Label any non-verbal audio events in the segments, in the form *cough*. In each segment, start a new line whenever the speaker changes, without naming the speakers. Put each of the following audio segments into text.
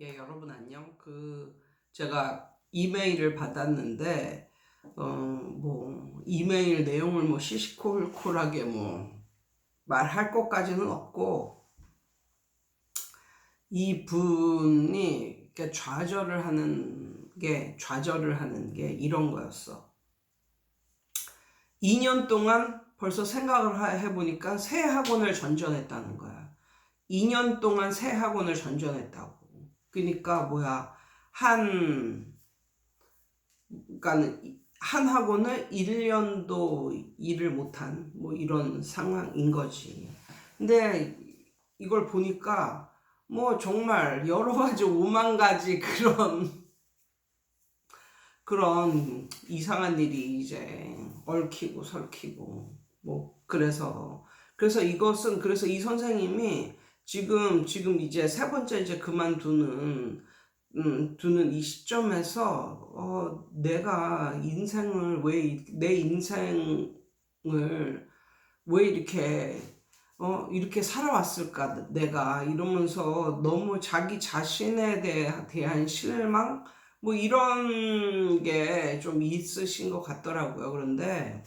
예, 여러분 안녕. 그 제가 이메일을 받았는데 어 뭐 이메일 내용을 뭐 시시콜콜하게 뭐 말할 것까지는 없고 이 분이 이렇게 좌절을 하는 게 좌절을 하는 게 이런 거였어. 2년 동안 벌써 생각을 하- 해보니까 새 학원을 전전했다는 거야. 2년 동안 새 학원을 전전했다고. 그러니까 뭐야 한 그러니까 한 학원을 1년도 일을 못한 뭐 이런 상황인 거지. 근데 이걸 보니까 뭐 정말 여러 가지 오만 가지 그런 그런 이상한 일이 이제 얽히고 설키고 뭐 그래서 그래서 이것은 그래서 이 선생님이 지금 지금 이제 세 번째 이제 그만두는 음, 두는 이 시점에서 어, 내가 인생을 왜 내 인생을 왜 이렇게 어, 이렇게 살아왔을까 내가 이러면서 너무 자기 자신에 대해, 대한 실망 뭐 이런 게 좀 있으신 것 같더라고요. 그런데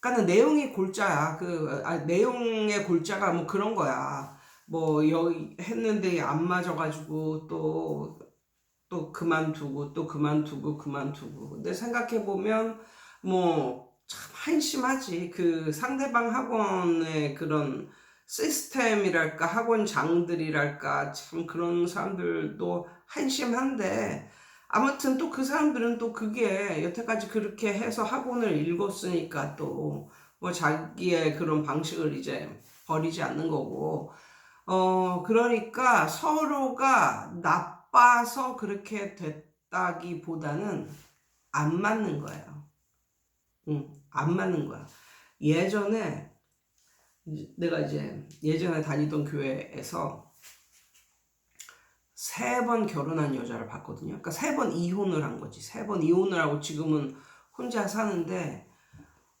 그러니까 내용이 골자야. 그 아, 내용의 골자가 뭐 그런 거야. 뭐 여기 했는데 안 맞아가지고 또 또 그만두고 또 그만두고 그만두고. 근데 생각해 보면 뭐 참 한심하지. 그 상대방 학원의 그런 시스템이랄까 학원장들이랄까 참 그런 사람들도 한심한데 아무튼 또 그 사람들은 또 그게 여태까지 그렇게 해서 학원을 읽었으니까 또 뭐 자기의 그런 방식을 이제 버리지 않는 거고 어 그러니까 서로가 나빠서 그렇게 됐다기 보다는 안 맞는 거예요. 응, 안 맞는 거야. 예전에 내가 이제 예전에 다니던 교회에서 세 번 결혼한 여자를 봤거든요. 그러니까 세 번 이혼을 한 거지. 세 번 이혼을 하고 지금은 혼자 사는데,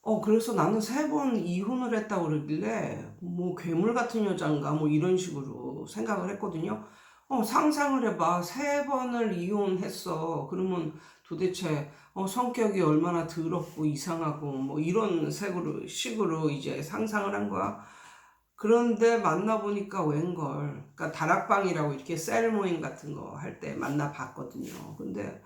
어, 그래서 나는 세 번 이혼을 했다고 그러길래, 뭐, 괴물 같은 여잔가, 뭐, 이런 식으로 생각을 했거든요. 어, 상상을 해봐. 세 번을 이혼했어. 그러면 도대체, 어, 성격이 얼마나 더럽고 이상하고, 뭐, 이런 색으로, 식으로 이제 상상을 한 거야. 그런데 만나보니까 웬걸. 그러니까 다락방이라고 이렇게 셀 모임 같은 거 할 때 만나봤거든요. 근데,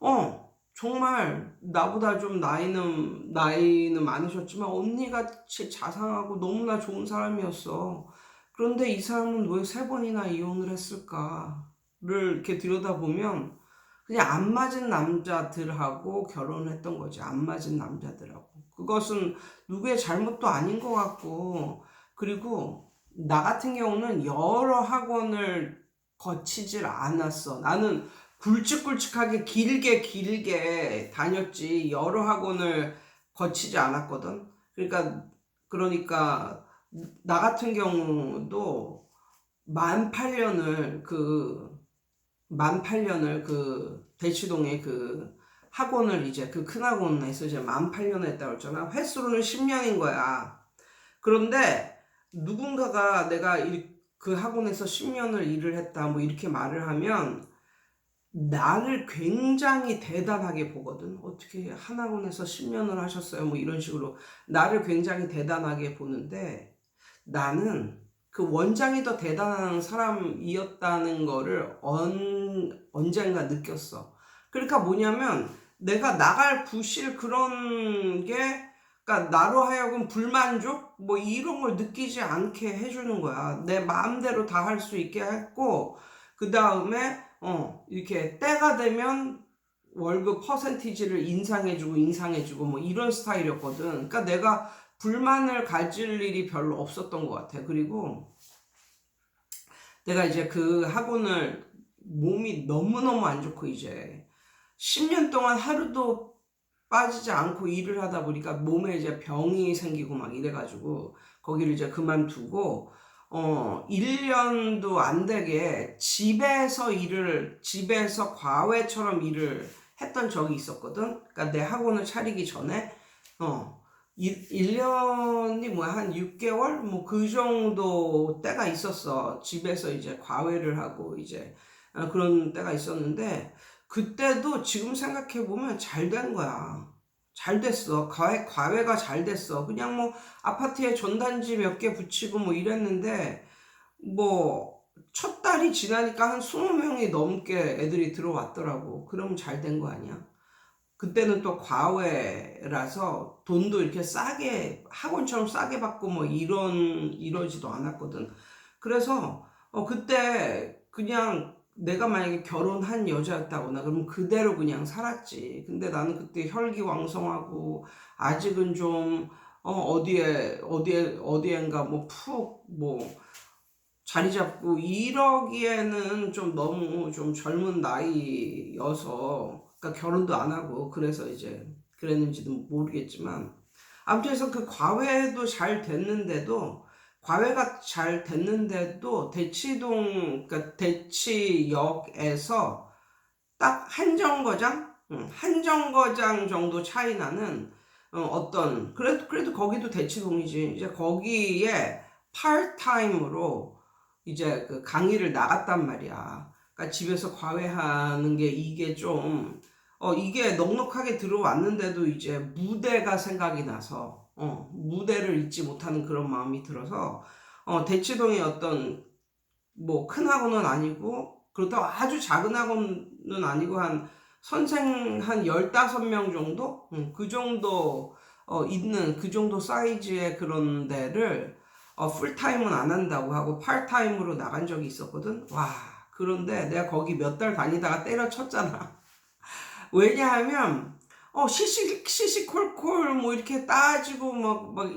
어, 정말 나보다 좀 나이는, 나이는 많으셨지만 언니같이 자상하고 너무나 좋은 사람이었어. 그런데 이 사람은 왜 세 번이나 이혼을 했을까를 이렇게 들여다보면 그냥 안 맞은 남자들하고 결혼했던 거지. 안 맞은 남자들하고. 그것은 누구의 잘못도 아닌 것 같고, 그리고 나 같은 경우는 여러 학원을 거치질 않았어. 나는 굵직굵직하게 길게 길게 다녔지 여러 학원을 거치지 않았거든. 그러니까 그러니까 나 같은 경우도 만 8년을 그 만 8년을 그 대치동에 그 학원을 이제 그 큰 학원에서 이제 만 8년을 했다고 했잖아. 횟수로는 10년인 거야. 그런데 누군가가 내가 이- 그 학원에서 10년을 일을 했다 뭐 이렇게 말을 하면 나를 굉장히 대단하게 보거든. 어떻게 한 학원에서 10년을 하셨어요? 뭐 이런 식으로 나를 굉장히 대단하게 보는데 나는 그 원장이 더 대단한 사람이었다는 거를 언, 언젠가 느꼈어. 그러니까 뭐냐면 내가 나갈 부실 그런 게 그러니까 나로 하여금 불만족 뭐 이런 걸 느끼지 않게 해주는 거야. 내 마음대로 다 할 수 있게 했고 그 다음에 어 이렇게 때가 되면 월급 퍼센티지를 인상해주고 인상해주고 뭐 이런 스타일이었거든. 그러니까 내가 불만을 가질 일이 별로 없었던 것 같아. 그리고 내가 이제 그 학원을 몸이 너무너무 안 좋고 이제 10년 동안 하루도 빠지지 않고 일을 하다 보니까 몸에 이제 병이 생기고 막 이래가지고 거기를 이제 그만두고 어 1년도 안 되게 집에서 일을 집에서 과외처럼 일을 했던 적이 있었거든. 그러니까 내 학원을 차리기 전에 어 1, 년이 뭐 한 6개월 뭐 그 정도 때가 있었어. 집에서 이제 과외를 하고 이제 어, 그런 때가 있었는데 그때도 지금 생각해 보면 잘 된 거야. 잘 됐어. 과외, 과외가 잘 됐어. 그냥 뭐 아파트에 전단지 몇 개 붙이고 뭐 이랬는데 뭐 첫 달이 지나니까 한 20명이 넘게 애들이 들어왔더라고. 그러면 잘된 거 아니야? 그때는 또 과외라서 돈도 이렇게 싸게 학원처럼 싸게 받고 뭐 이런 이러지도 않았거든. 그래서 어 그때 그냥 내가 만약에 결혼한 여자였다거나 그러면 그대로 그냥 살았지. 근데 나는 그때 혈기왕성하고 아직은 좀 어, 어디에 어디에 어디엔가 뭐 푹뭐 자리 잡고 이러기에는 좀 너무 좀 젊은 나이여서 그러니까 결혼도 안 하고 그래서 이제 그랬는지도 모르겠지만 아무튼 해서 그 과외도 잘 됐는데도 과외가 잘 됐는데도 대치동 그러니까 대치역에서 딱 한 정거장 응, 한 정거장 정도 차이 나는 어, 어떤 그래도 그래도 거기도 대치동이지 이제 거기에 파트타임으로 이제 그 강의를 나갔단 말이야. 그러니까 집에서 과외하는 게 이게 좀 어, 이게 넉넉하게 들어왔는데도 이제 무대가 생각이 나서, 어, 무대를 잊지 못하는 그런 마음이 들어서, 어, 대치동의 어떤, 뭐, 큰 학원은 아니고, 그렇다고 아주 작은 학원은 아니고, 한, 선생 한 15명 정도? 음, 그 정도, 어, 있는, 그 정도 사이즈의 그런 데를, 어, 풀타임은 안 한다고 하고, 팔타임으로 나간 적이 있었거든? 와, 그런데 내가 거기 몇 달 다니다가 때려쳤잖아. *laughs* 왜냐하면 어 시시 시시콜콜 뭐 이렇게 따지고 막막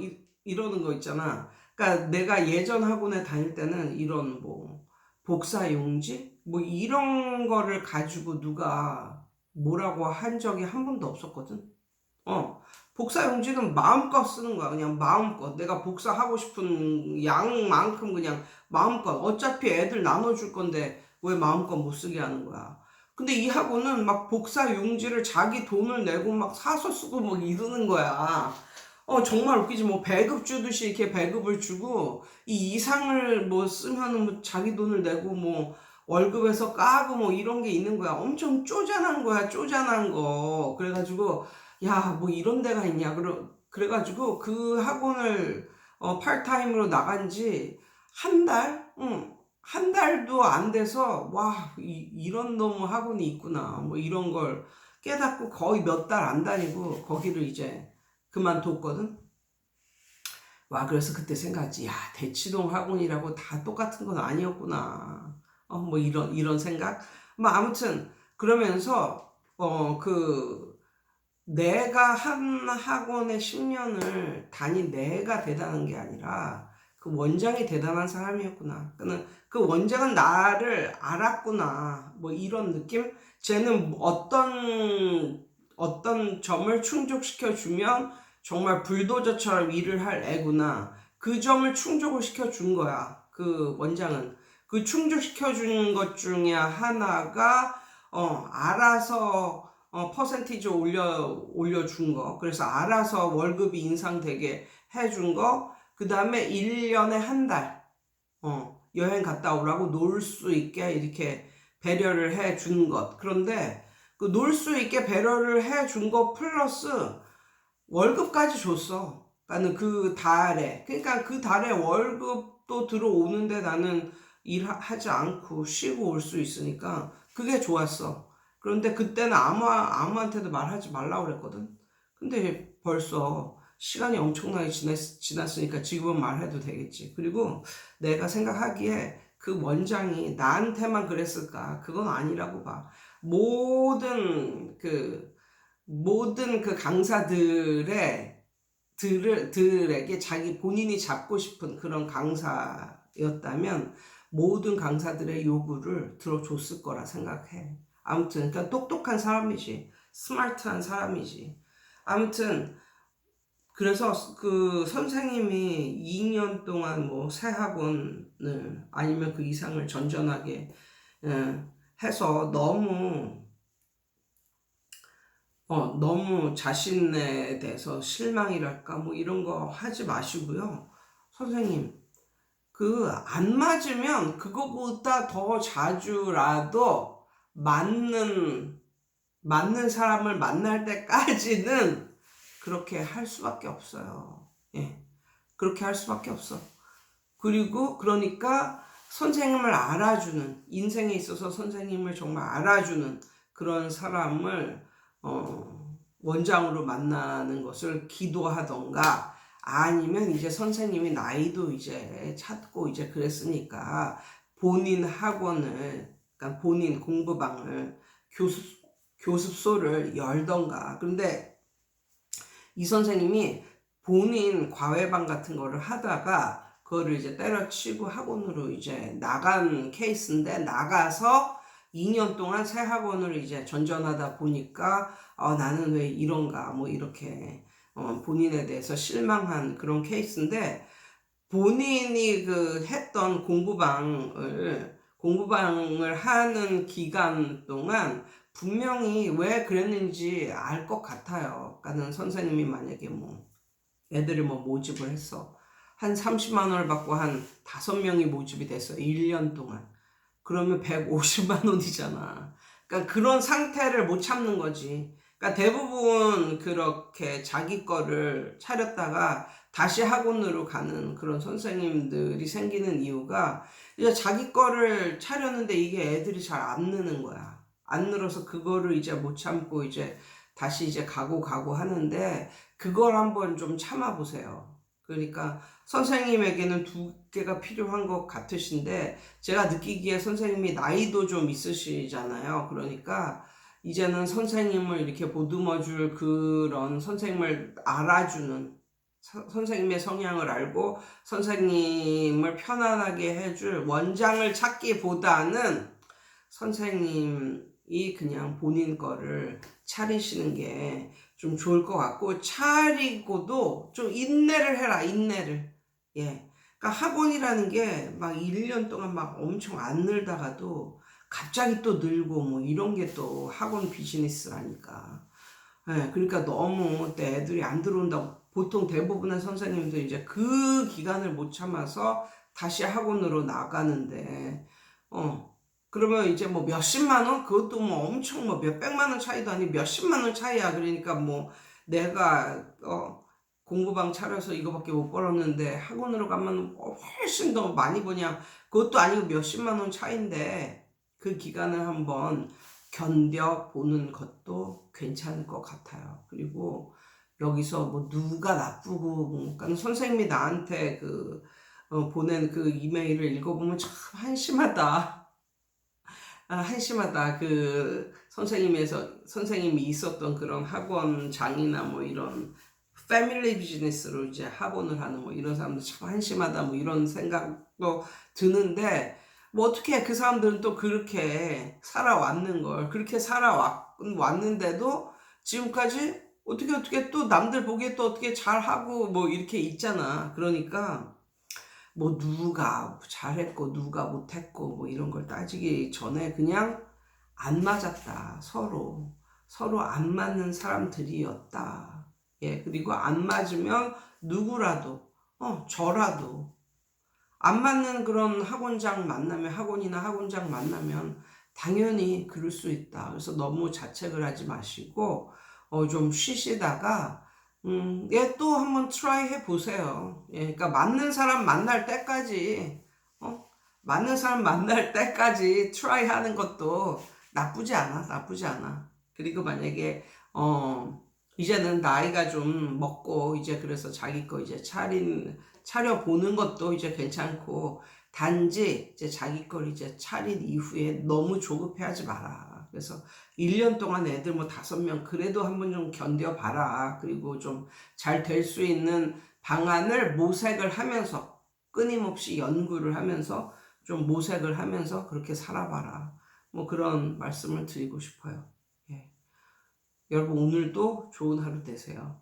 이러는 거 있잖아. 그러니까 내가 예전 학원에 다닐 때는 이런 뭐 복사 용지 뭐 이런 거를 가지고 누가 뭐라고 한 적이 한 번도 없었거든. 어 복사 용지는 마음껏 쓰는 거야. 그냥 마음껏 내가 복사하고 싶은 양만큼 그냥 마음껏 어차피 애들 나눠줄 건데 왜 마음껏 못 쓰게 하는 거야. 근데 이 학원은 막 복사 용지를 자기 돈을 내고 막 사서 쓰고 막 이러는 거야. 어, 정말 웃기지. 뭐, 배급 주듯이 이렇게 배급을 주고, 이 이상을 뭐 쓰면은 뭐 자기 돈을 내고 뭐, 월급에서 까고 뭐 이런 게 있는 거야. 엄청 쪼잔한 거야. 쪼잔한 거. 그래가지고, 야, 뭐 이런 데가 있냐. 그래, 그래가지고 그 학원을, 어, 팔타임으로 나간 지 한 달? 응. 한 달도 안 돼서 와 이, 이런 놈의 학원이 있구나 뭐 이런 걸 깨닫고 거의 몇 달 안 다니고 거기를 이제 그만뒀거든. 와 그래서 그때 생각하지 야 대치동 학원이라고 다 똑같은 건 아니었구나. 어 뭐 이런 이런 생각. 뭐 아무튼 그러면서 어 그 내가 한 학원에 10년을 다닌 내가 대단한 게 아니라 그 원장이 대단한 사람이었구나. 그는 그 원장은 나를 알았구나. 뭐 이런 느낌? 쟤는 어떤 어떤 점을 충족시켜 주면 정말 불도저처럼 일을 할 애구나. 그 점을 충족을 시켜 준 거야. 그 원장은 그 충족시켜 준 것 중에 하나가 어 알아서 어 퍼센티지 올려 올려 준 거. 그래서 알아서 월급이 인상되게 해준 거. 그 다음에 1년에 한 달, 어, 여행 갔다 오라고 놀 수 있게 이렇게 배려를 해 준 것. 그런데 그 놀 수 있게 배려를 해 준 것 플러스 월급까지 줬어. 나는 그 달에. 그러니까 그 달에 월급도 들어오는데 나는 일하지 않고 쉬고 올 수 있으니까 그게 좋았어. 그런데 그때는 아무, 아무한테도 말하지 말라고 그랬거든. 근데 벌써 시간이 엄청나게 지났, 지났으니까 지금은 말해도 되겠지. 그리고 내가 생각하기에 그 원장이 나한테만 그랬을까? 그건 아니라고 봐. 모든 그, 모든 그 강사들의, 들, 들에게 자기 본인이 잡고 싶은 그런 강사였다면 모든 강사들의 요구를 들어줬을 거라 생각해. 아무튼, 그러니까 똑똑한 사람이지. 스마트한 사람이지. 아무튼, 그래서 그 선생님이 2년 동안 뭐 새 학원을 아니면 그 이상을 전전하게 예, 해서 너무 어 너무 자신에 대해서 실망이랄까 뭐 이런 거 하지 마시고요. 선생님 그 안 맞으면 그거보다 더 자주라도 맞는 맞는 사람을 만날 때까지는 그렇게 할 수밖에 없어요. 예. 그렇게 할 수밖에 없어. 그리고 그러니까 선생님을 알아주는 인생에 있어서 선생님을 정말 알아주는 그런 사람을 어, 원장으로 만나는 것을 기도하던가 아니면 이제 선생님이 나이도 이제 찾고 이제 그랬으니까 본인 학원을 그러니까 본인 공부방을 교습 교습소를 열던가 그런데 이 선생님이 본인 과외방 같은 거를 하다가 그거를 이제 때려치고 학원으로 이제 나간 케이스인데 나가서 2년 동안 새 학원을 이제 전전하다 보니까 어, 나는 왜 이런가 뭐 이렇게 어, 본인에 대해서 실망한 그런 케이스인데 본인이 그 했던 공부방을 공부방을 하는 기간 동안 분명히 왜 그랬는지 알 것 같아요. 그러니까는 선생님이 만약에 뭐 애들이 뭐 모집을 했어. 한 30만 원을 받고 한 5명이 모집이 됐어. 1년 동안. 그러면 150만 원이잖아. 그러니까 그런 상태를 못 참는 거지. 그러니까 대부분 그렇게 자기 거를 차렸다가 다시 학원으로 가는 그런 선생님들이 생기는 이유가 이제 자기 거를 차렸는데 이게 애들이 잘 안 느는 거야. 안 늘어서 그거를 이제 못 참고 이제 다시 이제 가고 가고 하는데 그걸 한번 좀 참아 보세요. 그러니까 선생님에게는 두 개가 필요한 것 같으신데 제가 느끼기에 선생님이 나이도 좀 있으시잖아요. 그러니까 이제는 선생님을 이렇게 보듬어 줄 그런 선생님을 알아주는 서- 선생님의 성향을 알고 선생님을 편안하게 해줄 원장을 찾기보다는 선생님 이 그냥 본인 거를 차리시는 게 좀 좋을 것 같고 차리고도 좀 인내를 해라 인내를. 예. 그러니까 학원이라는 게 막 1년 동안 막 엄청 안 늘다가도 갑자기 또 늘고 뭐 이런 게 또 학원 비즈니스라니까. 예. 그러니까 너무 내 애들이 안 들어온다고 보통 대부분의 선생님들 이제 그 기간을 못 참아서 다시 학원으로 나가는데 어 그러면 이제 뭐 몇십만 원? 그것도 뭐 엄청 뭐 몇백만 원 차이도 아니고 몇십만 원 차이야. 그러니까 뭐 내가 어 공부방 차려서 이거밖에 못 벌었는데 학원으로 가면 훨씬 더 많이 버냐. 그것도 아니고 몇십만 원 차인데 그 기간을 한번 견뎌보는 것도 괜찮을 것 같아요. 그리고 여기서 뭐 누가 나쁘고 뭐 그러니까 선생님이 나한테 그 어, 보낸 그 이메일을 읽어보면 참 한심하다. 아, 한심하다. 그 선생님에서 선생님이 있었던 그런 학원장이나 뭐 이런 패밀리 비즈니스로 이제 학원을 하는 뭐 이런 사람들 참 한심하다 뭐 이런 생각도 드는데 뭐 어떻게 그 사람들은 또 그렇게 살아왔는 걸 그렇게 살아왔는데도 지금까지 어떻게 어떻게 또 남들 보기에 또 어떻게 잘하고 뭐 이렇게 있잖아. 그러니까 뭐 누가 잘했고 누가 못했고 뭐 이런 걸 따지기 전에 그냥 안 맞았다. 서로 서로 안 맞는 사람들이었다. 예 그리고 안 맞으면 누구라도 어 저라도 안 맞는 그런 학원장 만나면 학원이나 학원장 만나면 당연히 그럴 수 있다. 그래서 너무 자책을 하지 마시고 어 좀 쉬시다가 음, 예, 또 한번 트라이 해 보세요. 예, 그러니까 맞는 사람 만날 때까지, 어? 맞는 사람 만날 때까지 트라이 하는 것도 나쁘지 않아, 나쁘지 않아. 그리고 만약에, 어, 이제는 나이가 좀 먹고, 이제 그래서 자기 거 이제 차린, 차려보는 것도 이제 괜찮고, 단지 이제 자기 걸 이제 차린 이후에 너무 조급해 하지 마라. 그래서 1년 동안 애들 뭐 다섯 명 그래도 한번 좀 견뎌봐라. 그리고 좀 잘 될 수 있는 방안을 모색을 하면서 끊임없이 연구를 하면서 좀 모색을 하면서 그렇게 살아봐라. 뭐 그런 말씀을 드리고 싶어요. 예. 여러분 오늘도 좋은 하루 되세요.